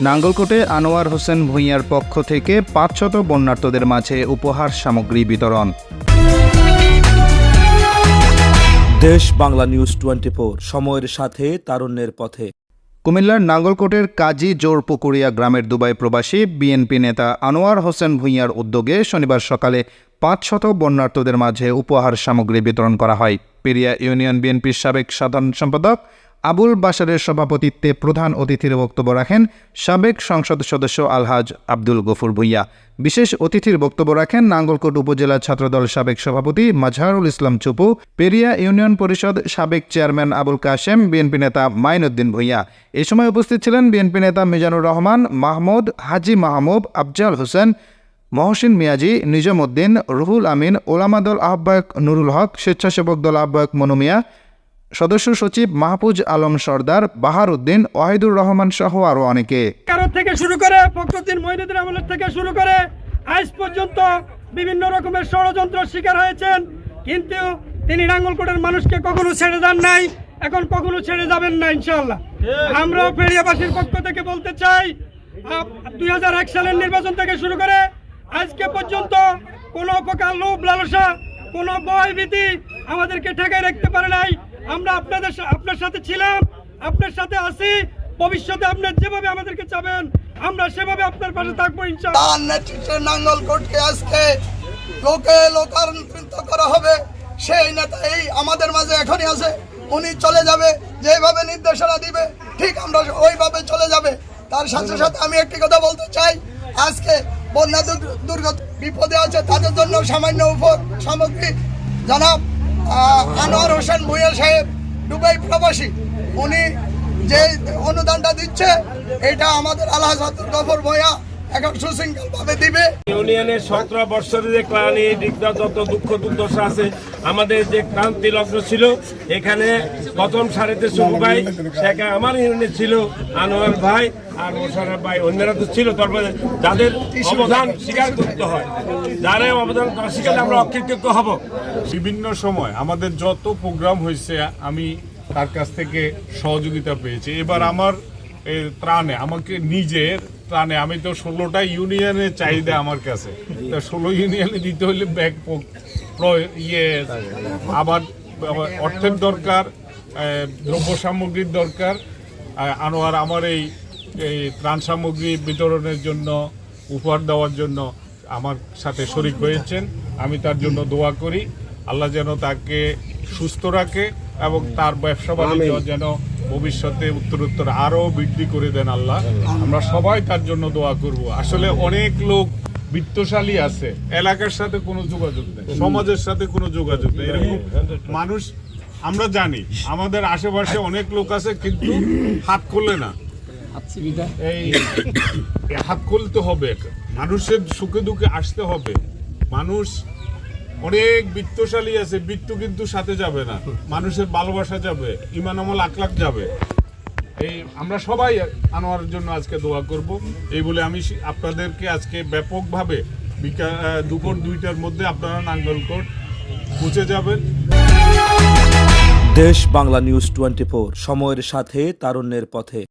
নাঙ্গলকোটে আনোয়ার হোসেন ভূঁইয়ার পক্ষ থেকে পাঁচশত বন্যার্থদের মাঝে উপহার সামগ্রী বিতরণ। দেশ বাংলা নিউজ টোয়েন্টি সময়ের সাথে তারুণ্যের পথে। কুমিল্লার নাঙ্গলকোটের কাজী জোরপুকুরিয়া গ্রামের দুবাই প্রবাসী বিএনপি নেতা আনোয়ার হোসেন ভূঁইয়ার উদ্যোগে শনিবার সকালে পাঁচশত বন্যার্থদের মাঝে উপহার সামগ্রী বিতরণ করা হয়। পেরিয়া ইউনিয়ন বিএনপির সাবেক সাধারণ সম্পাদক আবুল বাশারের সভাপতিত্বে প্রধান অতিথির বক্তব্য রাখেন সাবেক সংসদ সদস্য আলহাজ আব্দুল গফুর ভূঁইয়া। বিশেষ অতিথির বক্তব্য রাখেন নাঙ্গলকোট উপজেলা ছাত্রদল সাবেক সভাপতি মাজহারুল ইসলাম চুপু, পেরিয়া ইউনিয়ন পরিষদ সাবেক চেয়ারম্যান আবুল কাশেম, বিএনপি নেতা মাইনুদ্দিন ভূঁইয়া। এ সময় উপস্থিত ছিলেন বিএনপি নেতা মিজানুর রহমান, মাহমুদ হাজি মাহমুব, আফজাল হোসেন, মহসিন মিয়াজি, নিজামুদ্দিন, রুহুল আমিন ওলামা দল আহ্বায়ক নুরুল হক, স্বেচ্ছাসেবক দল আহ্বায়ক মনু মিয়া সদস্য সচিব মাহফুজ আলম সর্দার বাহার উদ্দিন ওয়াহিদুর রহমান সহ আরও অনেকে। কারও থেকে শুরু করে ফখরুদ্দিন মহিনুদ্দিন আমলের থেকে শুরু করে আজ পর্যন্ত বিভিন্ন রকমের ষড়যন্ত্র শিকার হয়েছেন কিন্তু তিনি নাঙ্গলকোটের মানুষকে কখনো ছেড়ে দেন নাই এখন কখনো ছেড়ে যাবেন না ইনশাল্লাহ আমরা ফেরিয়াবাসীর পক্ষ থেকে বলতে চাই দুই হাজার এক সালের নির্বাচন থেকে শুরু করে আজকে পর্যন্ত কোনো প্রকার লোভ লালসা কোনো ভয় ভীতি আমাদেরকে ঠেকায় রাখতে পারে নাই। আমরা আপনাদের আপনার সাথে ছিলাম, আপনার সাথে আছি। ভবিষ্যতে আপনার যেভাবে আমাদেরকে চাবেন, আমরা সেভাবে আপনার পাশে থাকব ইনশাআল্লাহ তার নেতৃত্বে নাঙ্গলকোটকে আজকে লোকে লোকান্বিত করা হবে। সেই নেতা এই আমাদের মাঝে এখনই আছে। উনি চলে যাবে, যেভাবে নির্দেশনা দিবে, ঠিক আমরা ওইভাবে চলে যাবে। তার সাথে সাথে আমি একটি কথা বলতে চাই। আজকে বন্যা দুর্গত বিপদে আছে, তাদের জন্য সামান্য উপর সামগ্রী। জনাব আনোয়ার হোসেন ভুঁয়া সাহেব, দুবাই প্রবাসী। উনি যে অনুদানটা দিচ্ছে, এটা আমাদের আল্লাহ গফর ভয়া এখন সুশৃঙ্খল ভাবে দিবে। ইউনিয়নের সতেরো বৎসরের যে ক্লানি যত দুঃখ দুর্দশা আছে আমাদের যে ক্রান্তি লগ্ন ছিল এখানে প্রথম সারিতে সুখ ভাই সেখানে আমার ইউনিয়নে ছিল আনোয়ার ভাই আর মোশারফ ভাই। অন্যরা তো ছিল তারপরে যাদের অবদান স্বীকার করতে হয়। যারা অবদান স্বীকার আমরা অকৃতজ্ঞ হব। বিভিন্ন সময় আমাদের যত প্রোগ্রাম হয়েছে আমি তার কাছ থেকে সহযোগিতা পেয়েছি। এবার আমার এ, ত্রাণে আমাকে নিজের ত্রাণে আমি তো ষোলোটা ইউনিয়নের চাহিদা আমার কাছে। তা ষোলো ইউনিয়নে দিতে হলে ব্যাগ ইয়ে আবার অর্থের দরকার দ্রব্য সামগ্রীর দরকার। আনোয়ার আমার এই এই ত্রাণ সামগ্রী বিতরণের জন্য উপহার দেওয়ার জন্য আমার সাথে শরিক হয়েছেন। আমি তার জন্য দোয়া করি। আল্লাহ যেন তাকে সুস্থ রাখে এবং তার ব্যবসা বাণিজ্য যেন ভবিষ্যতে উত্তরোত্তর আরও বৃদ্ধি করে দেন আল্লাহ। আমরা সবাই তার জন্য দোয়া করব। আসলে অনেক লোক বিত্তশালী আছে, এলাকার সাথে কোনো যোগাযোগ নেই, সমাজের সাথে কোনো যোগাযোগ নেই। এরকম মানুষ, আমরা জানি, আমাদের আশেপাশে অনেক লোক আছে, কিন্তু হাত খোলে না। এই হাত খুলতে হবে। মানুষের সুখে দুঃখে আসতে হবে। মানুষ অনেক বৃত্তশালী আছে, বৃত্ত কিন্তু সাথে যাবে না। মানুষের ভালোবাসা যাবে, ইমান, আমল, আখলাখ যাবে। এই আমরা সবাই আনোয়ারের জন্য আজকে দোয়া করব। এই বলে আমি আপনাদেরকে আজকে ব্যাপকভাবে দুপুর দুইটার মধ্যে আপনারা নাঙ্গলকোট পৌঁছে যাবেন। দেশ বাংলা নিউজ টোয়েন্টি সময়ের সাথে, তারুণ্যের পথে।